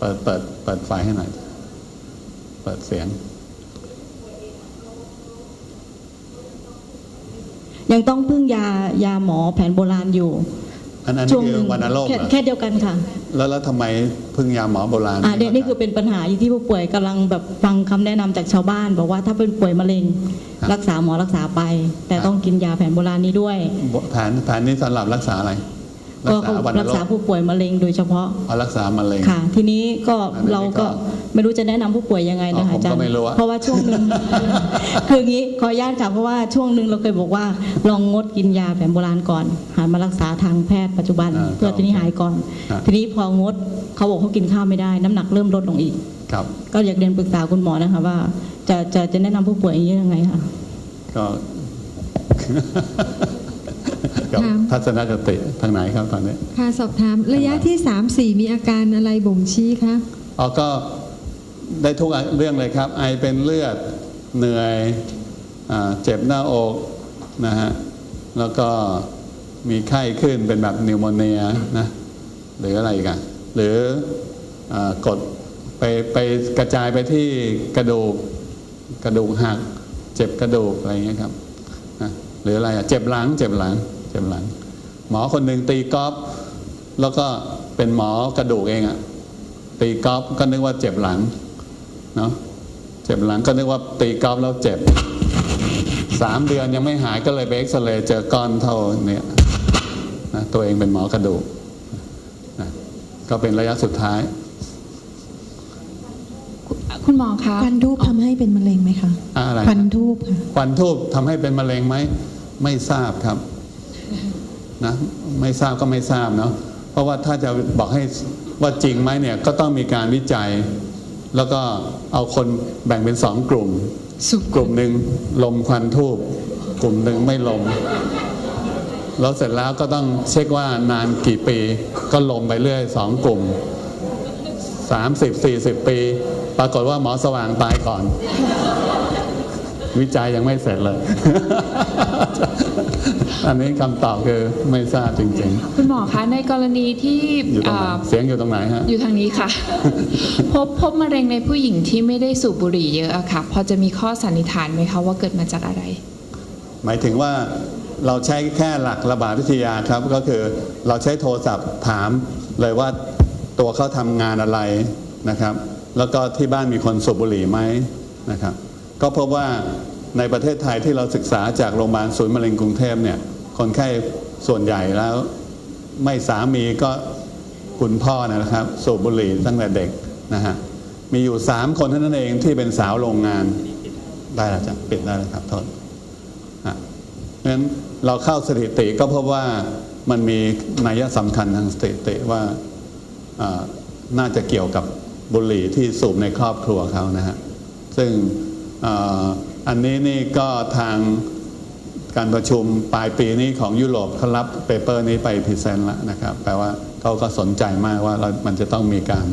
เปิดเปิดเปิดไฟให้หน่อย เปิดเสียง ยังต้องพึ่งยายาหมอแผนโบราณอยู่อันนั้นช่วงคืหอนึ่งวันโรคแค่เหรอแค่เดียวกันค่ะ แล้วแล้วทำไมพึ่งยาหมอโบราณอ่าเนี่ยนี่คือเป็นปัญหาที่ผู้ป่วยกำลังแบบฟังคำแนะนำจากชาวบ้าน บอกว่าถ้าเป็นป่วยมะเร็งรักษาหมอรักษาไป แต่ต้องกินยาแผนโบราณนี้ด้วย แผนแผนนี้สำหรับรักษาอะไร รัก็กษาวันรักโรษาคผู้ป่วยมะเร็งโดยเฉพาะเอารักษามะเร็งค่ะ ทีนี้ก็อันนี้เราก็ก็ไม่รู้จะแนะนำผู้ป่วยยังไงนะอ๋อคะผมอาจารก็ย์ไม่รู้อะเพราะว่าช่วงหนึ่งคืออย่างนี้ขออนุญาตค่ะเพราะว่าช่วงหนึ่งเราเคยบอกว่าลองงดกินยาแผนโบราณก่อนหันมารักษาทางแพทย์ปัจจุบันอ่าเพื่อที่นี้หายก่อนครับทีนี้พองดเขาบอกเขากินข้าวไม่ได้ น้ำหนักเริ่มลดลงอีกครับก็อยากเรียนปรึกษาคุณหมอนะคะว่าจะจะจะแนะนำผู้ป่วยอย่างนี้ยังไงคะก็ กับถาม ทัศนคติทางไหนครับตอนนี้ค่ะสอบถามระยะที่ 3 4 มีอาการอะไรบ่งชี้คะ อ๋อก็ได้ทุกเรื่องเลยครับ ไอเป็นเลือดเหนื่อยอาเจ็บหน้าอกนะฮะแล้วก็มีไข้ขึ้นเป็นแบบนิวโมเนียนะหรืออะไรอีกันหรืออากดไปไปกระจายไปที่กระดูกกระดูกหัก เจ็บกระดูกอะไรอย่างเงี้ยครับนะ หรืออะไรอะเจ็บหลังเจ็บหลังเจ็บหลัง หมอคนหนึ่งตีกอล์ฟแล้วก็เป็นหมอกระดูกเองอะตีกอล์ฟก็นึกว่าเจ็บหลังเนาะเจ็บหลังก็นึกว่าตีกอล์ฟแล้วเจ็บสามเดือนยังไม่หายก็เลยเอ็กซเรย์เจอก้อนเท่าเนี้ยนะตัวเองเป็นหมอกระดูกนะก็เป็นระยะสุดท้าย คุณหมอคะควันทูบทำให้เป็นมะเร็งไหมคะอะอะไรควันทูบค่ะควันทูบทำให้เป็นมะเร็งไหมไม่ทราบครับนะไม่ทราบก็ไม่ทราบเนาะเพราะว่าถ้าจะบอกให้ว่าจริงไหมเนี่ยก็ต้องมีการวิจัย แล้วก็เอาคนแบ่งเป็นสองกลุ่มกลุ่มหนึ่งลมควันทูบกลุ่มหนึ่งไม่ลมแล้วเสร็จแล้วก็ต้องเช็คว่านานกี่ปีก็ลมไปเรื่อยสองกลุ่ม สามสิบสี่สิบปี ปรากฏว่าหมอสว่างตายก่อน วิจัยยังไม่เสร็จเลย อันนี้คำตอบคือไม่ทราบจริงคุณหมอคะในกรณีที่ๆอยู่ตรงไหนอ่าเสียงอยู่ตรงไหนฮะ อยู่ทางนี้ค่ะ พบพบมะเร็งในผู้หญิงที่ไม่ได้สูบบุหรี่เยอะอะค่ะ พอจะมีข้อสันนิษฐานไหมคะว่าเกิดมาจากอะไร หมายถึงว่าเราใช้แค่หลักระบาดวิทยาครับ ก็คือเราใช้โทรศัพท์ถามเลยว่า ตัวเขาทำงานอะไรนะครับ แล้วก็ที่บ้านมีคนสูบบุหรี่ไหมนะครับ ก็พบว่าในประเทศไทยที่เราศึกษาจากโรงพยาบาลศูนย์มะเร็งกรุงเทพเนี่ยคนไข้ส่วนใหญ่แล้ว ไม่สามีก็คุณพ่อนะครับ สูบบุหรี่ตั้งแต่เด็กนะฮะมีอยู่สามคนเท่านั้นเองที่เป็นสาวโรงงานได้แล้วจ้ะปิดได้เลยครับทษอ่าะฉะนั้นเราเข้าสถิติก็พบว่ามันมีนัยสำคัญทางสถิติว่า น่าจะเกี่ยวกับบุหรี่ที่สูบในครอบครัวเขานะฮะซึ่งอ,อันนี้นี่ก็ทางการประชุมปลายปีนี้ของยุโรปเขารับเปเปอร์นี้ไปพรีเซนต์แล้วนะครับ แปลว่าเขาก็สนใจมากว่าเรามันจะต้องมีการ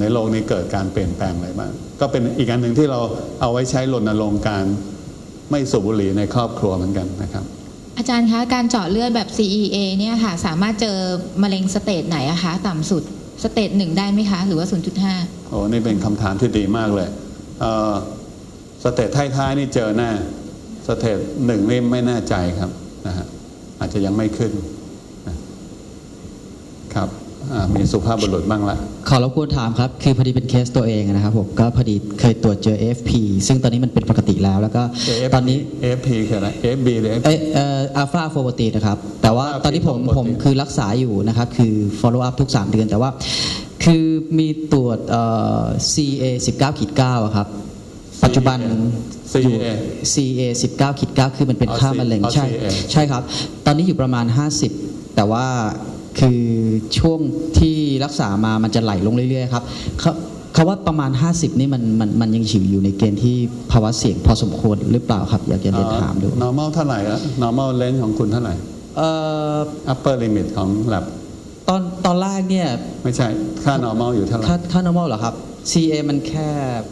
ในโลกนี้เกิดการเปลี่ยนแปลงอะไรบ้าง ก็เป็นอีกอันหนึ่งที่เราเอาไว้ใช้รณรงค์การไม่สูบบุหรี่ในครอบครัวเหมือนกันนะครับ อาจารย์คะ การเจาะเลือดแบบ CEA เนี่ยค่ะ สามารถเจอมะเร็งสเตจไหนอะคะ ต่ำสุด สเตจหนึ่งได้ไหมคะ หรือว่า 0.5 โอ้นี่เป็นคำถามที่ดีมากเลยเอ่อสเตจท้ายๆนี่เจอแน่สเตจหนึ่งนี่ไม่แน่ใจครับนะฮะอาจจะยังไม่ขึ้นนะครับมีสุภาพบุรุษบ้างละ ขอรบกวนถามครับ คือพอดีเป็นเคสตัวเองนะครับผมก็พอดีเคยตรวจเจอ AFP ซึ่งตอนนี้มันเป็นปกติแล้วแล้วก็ AFP ตอนนี้ AFP คืออะไร AFB หรือ AFP เอยเอ่ออัลฟาโฟโบตีนะครับ แต่ว่า Alpha ตอนนี้ผม Phosphatase ผมคือรักษาอยู่นะครับ คือ follow up ทุก 3 เดือน แต่ว่า คือมีตรวจเอ่อ CA 19ขีด9อะครับ ปัจจุบัน CA อยู่ CA 19ขีด9คือมันเป็นอ๋อค่ามะเร็งอ๋อใช่ CA ใช่ครับ ตอนนี้อยู่ประมาณ 50 แต่ว่า คือช่วงที่รักษามามันจะไหลลงเรื่อยๆครับเขาเขาว่าประมาณ 50 นี่มันมันมันยังอยู่อยู่ในเกณฑ์ที่ภาวะเสี่ยงพอสมควรหรือเปล่าครับ อยากจะเรียนถามดู normal เท่าไหร่อะ normal range ของคุณเท่าไหร่เอ่อ upper limit ของ lab ตอนตอนแรกเนี่ย ไม่ใช่ ค่า normal อยู่เท่าไหร่ ค่าค่า normal เหรอครับ CA มันแค่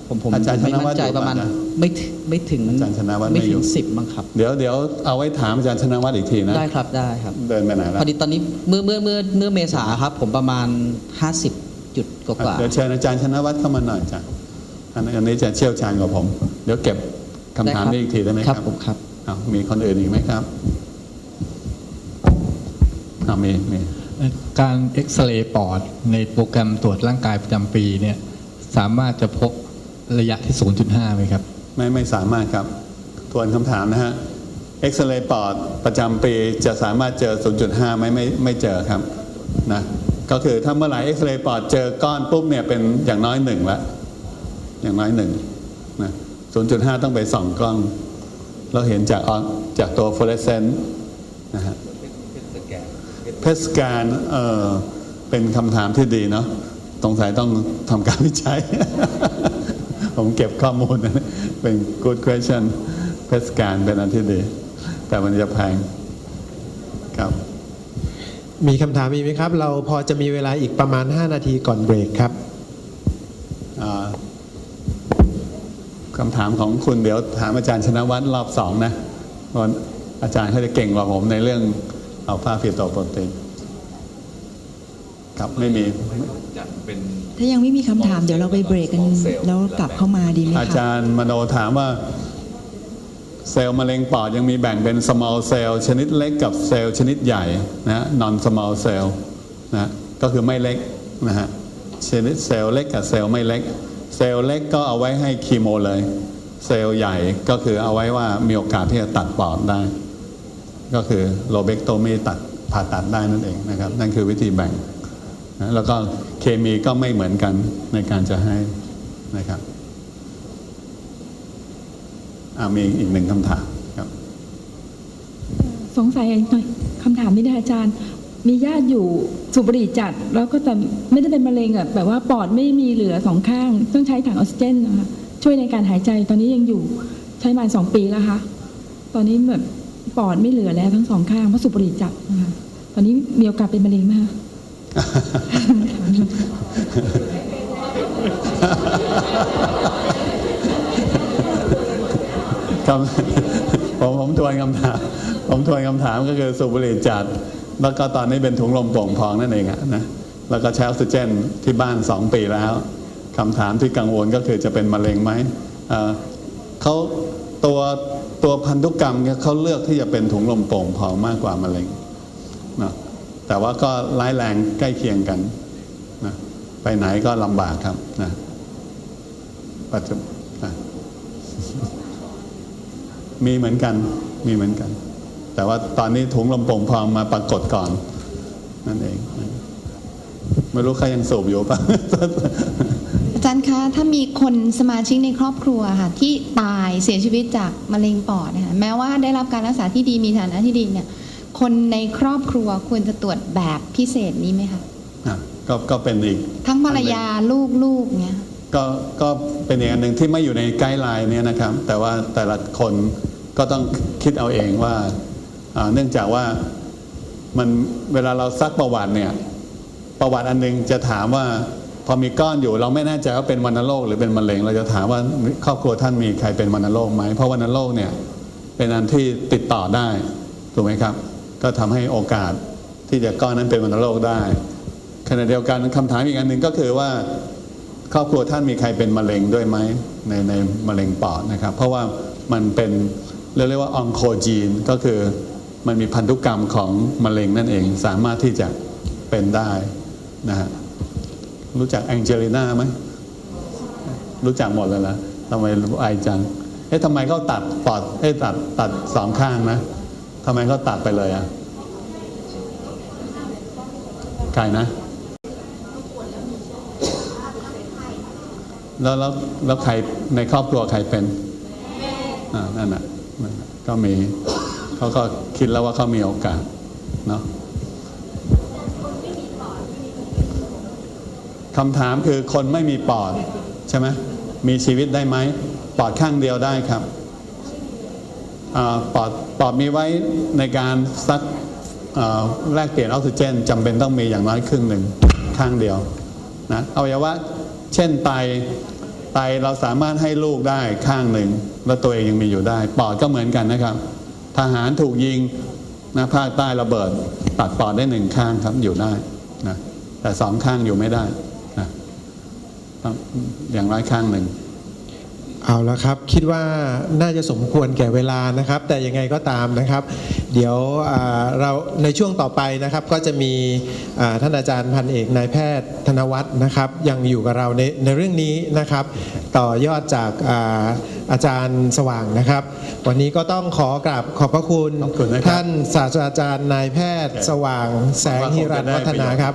ผมผมอาจารย์ไม่ธนวัมั่ฒน์นใจอยู่ประมาณป่ะนะไม่ถึงไม่ถึงอาจารย์ธนวัฒน์ไม่ไม่อยู่ถึงสิบมั้งครับเดี๋ยวเดี๋ยวเอาไว้ถามอาจารย์ชนะวัฒน์อีกทีนะได้ครับได้ครับ เดินไปไหนพแล้วอดีตอนนี้เมื่อเมื่อเมื่อเมื่อเมษาครับ ผมประมาณ 50 จุดกว่าๆเดี๋ยวเชิญอาจารย์ชนะวัฒน์เข้ามาหน่อยจ้ะอันอันนี้จะเชี่ยวชาญกว่าผม เดี๋ยวเก็บคำถามได้ครับนี้อีกทีได้ไหมครับผมครับอ้าวมีคนอื่นอีกไหมครับอ้าวมีมีการเอ็กซเรย์ปอดในโปรแกรมตรวจร่างกายประจำปีเนี่ย สามารถจะพบระยะที่ 0.5ไหมครับ ไม่ไม่สามารถครับ ทวนคำถามนะฮะเอ็กซเรย์ปอดประจำปีจะสามารถเจอ 0.5ไหมไม่ไม่เจอครับนะก็คือถ้าเมื่อไหร่เอ็กซเรย์ปอดเจอก้อนปุ๊บเนี่ยเป็นอย่างน้อยหนึ่งละอย่างน้อยหนึ่งนะ0.5 ต้องไปส่องกล้อง เราเห็นจากออนจากตัวฟลูออเรสเซนต์นะฮะเพสการเออเป็นคำถามที่ดีเนาะ สงสัยต้องทำการวิจัย ผมเก็บข้อมูลนะเป็น good question เพสการเป็นอันที่ดี แต่มันจะแพงครับ มีคำถามอีกไหมครับ เราพอจะมีเวลาอีกประมาณ 5 นาทีก่อนเบรกครับอ่าคำถามของคุณเดี๋ยวถามอาจารย์ชนะวัฒน์รอบสองนะเพราะอาจารย์เขาจะเก่งกว่าผมในเรื่องเอาผ้าฟิโตโปรตีน ครับไม่มีถ้ายังไม่มีคำถามเดี๋ยวเราไปเบรกกัน แล้วกลับเข้ามาดีไหมอาคะ จารย์มโนถามว่า เซลล์มะเร็งปอดยังมีแบ่งเป็น small cell ชนิดเล็กกับเซลล์ชนิดใหญ่นะ non small cell นะก็คือไม่เล็กนะฮะชนิดเซลล์เล็กกับเซลล์ไม่เล็ก เซลล์เล็กก็เอาไว้ให้คีโมเลย เซลล์ใหญ่ก็คือเอาไว้ว่ามีโอกาสที่จะตัดปอดได้ ก็คือโลเบกโตมีตัดผ่าตัดได้นั่นเองนะครับ นั่นคือวิธีแบ่งนะ แล้วก็เคมีก็ไม่เหมือนกันในการจะให้นะครับอ่ามีอีกหนึ่งคำถามครับ สงสัยหน่อยคำถามนี้นะอาจารย์ มีญาติอยู่สูบบุหรี่จัด แล้วก็แต่ไม่ได้เป็นมะเร็งอะแบบว่าปอดไม่มีเหลือสองข้าง ต้องใช้ถังออกซิเจนนะคะช่วยในการหายใจตอนนี้ยังอยู่ใช้มาสองปีแล้วค่ะตอนนี้แบบปอดไม่เหลือแล้วทั้งสองข้างเพราะสูบบุหรี่จัดนะคะตอนนี้มีโอกาสเป็นมะเร็งไหมคะ คำผมผมทวนคำถาม ผมทวนคำถามก็คือสูบบุหรี่จัด แล้วก็ตอนนี้เป็นถุงลมโป่งพองนั่นเองนะแล้วก็ใช้ออกซิเจนที่บ้านสองปีแล้วคำถามที่กังวลก็คือจะเป็นมะเร็งไหมเเขาตัวตัวพันธุกรรมเนี่ยเขาเลือกที่จะเป็นถุงลมโป่งพองมากกว่ามะเร็งนะ แต่ว่าก็ร้ายแรงใกล้เคียงกันนะไปไหนก็ลำบากครับนะปัจจุบันนะมีเหมือนกันมีเหมือนกัน แต่ว่าตอนนี้ถุงลมโป่งพองมาปรากฏก่อน นั่นเอง ไม่รู้ใครยังสูบอยู่ปะอาจารย์คะ ถ้ามีคนสมาชิกในครอบครัวค่ะ ที่ตายเสียชีวิตจากมะเร็งปอดนะคะแม้ว่าได้รับการรักษาที่ดีมีฐานะที่ดีเนี่ย คนในครอบครัวควรจะตรวจแบบพิเศษนี้ไหมคะอะก็ก็เป็นอีก ทั้งภรรยาลูกลูกเนี่ยก็ก็เป็นอีกอันหนึ่งที่ไม่อยู่ในไกด์ไลน์เนี่ยนะครับ แต่ว่าแต่ละคนก็ต้องคิดเอาเองว่าอ่าเนื่องจากว่ามันเวลาเราซักประวัติเนี่ยประวัติอันหนึงจะถามว่าพอมีก้อนอยู่เราไม่แน่ใจว่าเป็นวัณโรคหรือเป็นมะเร็ง เราจะถามว่าครอบครัวท่านมีใครเป็นวัณโรคไหมเพราะวัณโรคเนี่ยเป็นอันที่ติดต่อได้ถูกไหมครับ ก็ทำให้โอกาสที่จะก้อนนั้นเป็นวัณโรคได้ขณะเดียวกันคำถามอีกอันหนึ่งก็คือว่าครอบครัวท่านมีใครเป็นมะเร็งด้วยไหมในในมะเร็งปอดนะครับ เพราะว่ามันเป็นเรียกว่าองโคจีนก็คือมันมีพันธุกรรมของมะเร็งนั่นเองสามารถที่จะเป็นได้นะฮะรู้จักแองเจลิน่าไหมรู้จักหมดเลยละทำไมไอจังเอ๊ะทำไมเขาตัดปอดเอ๊ะตัดตัดสองข้างนะ ทำไมเขาตัดไปเลยอะใครนะแล้วแล้วแล้วใครในครอบครัวใครเป็นอ่านั่นน่ะนั่นน่ะก็มีเขาก็คิดแล้วว่าเขามีโอกาสเนาะคำถามคือคนไม่มีปอด ใช่ไหมมีชีวิตได้ไหม ปอดข้างเดียวได้ครับ ปอดปอดมีไว้ในการซักแลกเปลี่ยนออกซิเจนจำเป็นต้องมีอย่างน้อยครึ่งหนึ่งข้างเดียวนะอวัยวะเช่นไตไตเราสามารถให้ลูกได้ข้างหนึ่งแล้วตัวเองยังมีอยู่ได้ ปอดก็เหมือนกันนะครับ ทหารถูกยิงนะภาคใต้ระเบิด ตัดปอดได้หนึ่งข้างครับอยู่ได้นะแต่สองข้างอยู่ไม่ได้นะอย่างน้อยข้างหนึ่ง เอาละครับ คิดว่าน่าจะสมควรแก่เวลานะครับ แต่ยังไงก็ตามนะครับ เดี๋ยวอ่าเราในช่วงต่อไปนะครับ ก็จะมีอ่าท่านอาจารย์พันเอกนายแพทย์ธนวัฒน์นะครับ ยังอยู่กับเราในในเรื่องนี้นะครับ ต่อยอดจากอาอาจารย์สว่างนะครับ วันนี้ก็ต้องขอกราบขอบพระคุณขอบคุณนะครับท่านศาสตราจารย์นายแพทย์สว่างแสงฮิรันวัฒนาครับ